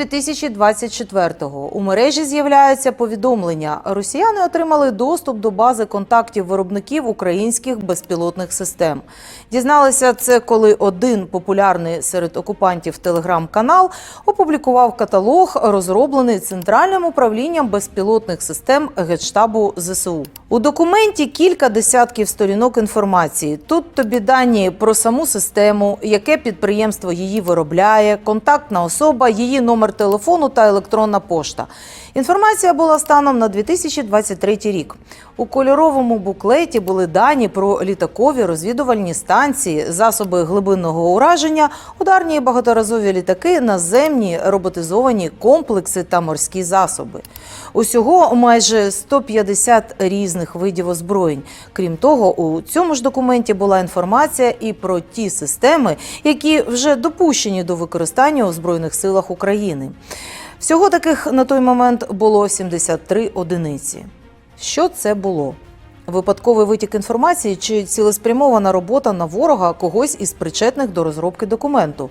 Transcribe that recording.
2024-го у мережі з'являються повідомлення. Росіяни отримали доступ до бази контактів виробників українських безпілотних систем. Дізналися це, коли один популярний серед окупантів телеграм-канал опублікував каталог, розроблений центральним управлінням безпілотних систем Генштабу ЗСУ. У документі кілька десятків сторінок інформації. Тут тобі дані про саму систему, яке підприємство її виробляє, контактна особа, її номер телефону та електронна пошта. Інформація була станом на 2023 рік. У кольоровому буклеті були дані про літакові розвідувальні станції, засоби глибинного ураження, ударні і багаторазові літаки, наземні роботизовані комплекси та морські засоби. Усього майже 150 різних видів озброєнь. Крім того, у цьому ж документі була інформація і про ті системи, які вже допущені до використання у збройних силах України. Всього таких на той момент було 73 одиниці. Що це було? Випадковий витік інформації чи цілеспрямована робота на ворога когось із причетних до розробки документу.